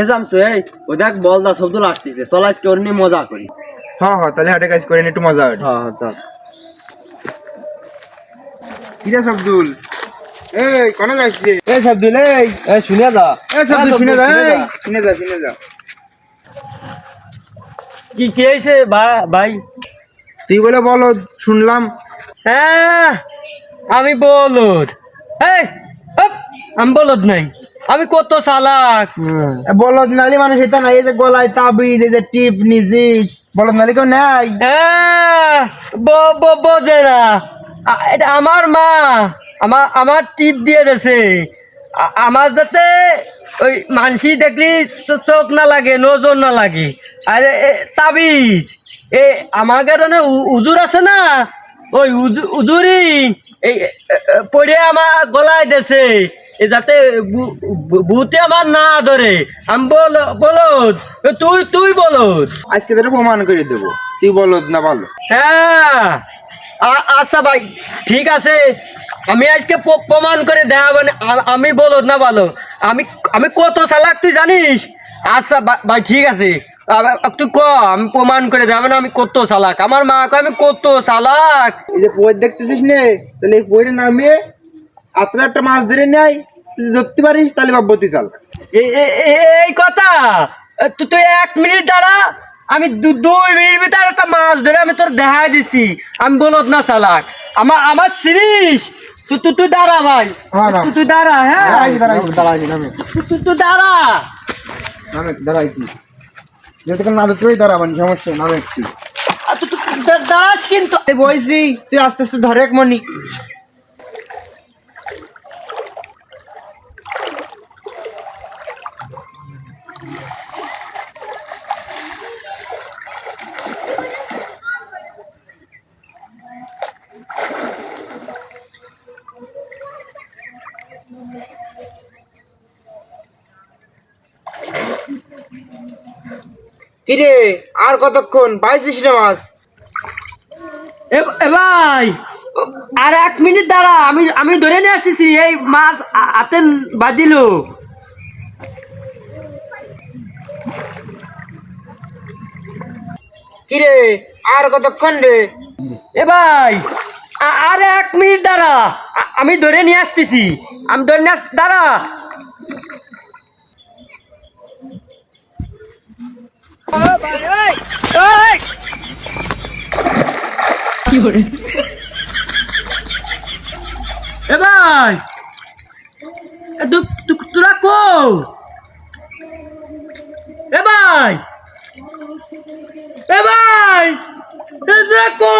এ জামছো এই ও দেখ বলদা শব্দ আসতেছে। চল আজকে ওর নিয়ে মজা করি। হ্যাঁ হ্যাঁ তাহলে হাটে কাজ করে নি, একটু মজা হবে হ্যাঁ হ্যাঁ চল। কিরে সবদুল? এই কোনে যাস রে? এই সবদুল এই এই শুনে যা। এই সবদুল শুনে যা এই, শুনে যা শুনে যা। কি ভাই? তুই বলে বলো শুনলাম। হ্যাঁ আমি বলদ। এই আমি বলদ নাই। আমি কত চালাক? বলদ নালি মানুষ এটা নাই এই যে গলায় তাবিজ এই যে টিপ নিজিস বলদ নালি কেউ নাই? হ্যাঁ ব- ব- বোঝে না। এটা আমার মা আমার আমার টিপ দিয়ে দিয়েছে। আ- আমার যাতে ওই মানসি দেখলি চোখ না লাগে নজর না লাগে। আর তাবিজ। এ আমার কারণে উজুর আছে না? ওই উজু- উজুরি এই পড়ে আমার গলায় দেছে যাতে ভূতে আমার না ধরে। আমি বল বলদ তুই তুই বলদ। আজকে তোর প্রমাণ করে দেবো। তুই বলদ না ভালো? হ্যাঁ আচ্ছা ভাই ঠিক আছে। আমি আজকে প্রমাণ করে দেখাবো। আমি বলো না বলো আমি আমি কত চালাক তুই জানিস? আচ্ছা ভাই ঠিক আছে। তুই ক আমি প্রমাণ করে দেখাবো না আমি কত চালাক আমার মা কয় আমি কত চালাক এই যে পয়ের দেখতেছিস নে? তাহলে এই পয়ের নামিয়ে আত্রা একটা মাছ ধরে নেয় ধরতে পারিস তাহলে বাব্বতি চাল। এই কথা! তুই এক মিনিট দাঁড়া। আমি দুই মিনিট ভিতরে একটা মাছ ধরে আমি তোর দেখাই দিছি। আমি বলত না চালাক। আমার আমার সিরিজ তুই তুই তুই দাঁড়া ভাই। হ্যাঁ, তুই দাঁড়া। হ্যাঁ? তুই- দাঁড়া নামে দাঁড়াইছি যতক্ষণ না ধরতে পারি সমস্যা নেই, একটু। আর তুই তুই দা- দাঁড়াস কিন্তু। বইছি তুই আস্তে আস্তে ধরে এক মনি কিরে আর কতক্ষণ? পাইছিস রে মাছ এ ভাই! আর এক মিনিট দাঁড়া আমি আমি ধরে নিয়ে আসতেছি এই মাছ হাতে বাঁধিল কিরে আর কতক্ষণ রে? এ ভাই! আর এক মিনিট দাঁড়া। আমি ধরে নিয়ে আসতেছি। আমি ধরে নিয়ে আস দাঁড়া। এ ভাই তোরা কো এ ভাই এ ভাই তোরা কো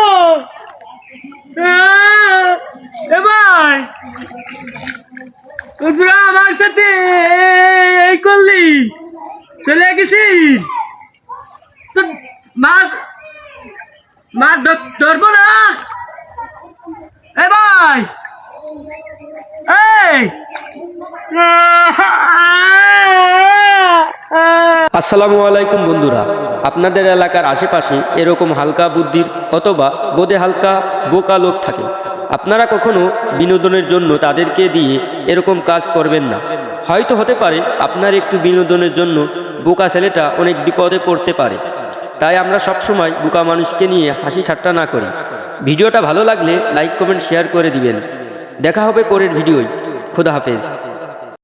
এ ভাই তোরা আমার সাথে এই করলি চলে গেছি তো মাছ মাছ ধরবো না। এ ভাই। আসসালামু আলাইকুম বন্ধুরা। আপনাদের এলাকার আশেপাশে এরকম হালকা বুদ্ধির অথবা বোধে হালকা বোকা লোক থাকে। আপনারা কখনো বিনোদনের জন্য তাদেরকে দিয়ে এরকম কাজ করবেন না। হয়তো হতে পারে আপনার একটু বিনোদনের জন্য বোকা ছেলেটা অনেক বিপদে পড়তে পারে। তাই আমরা সবসময় বোকা মানুষকে নিয়ে হাসি ঠাট্টা না করি। ভিডিওটা ভালো লাগলে লাইক কমেন্ট শেয়ার করে দিবেন। দেখা হবে পরের ভিডিওয়। খোদা হাফেজ।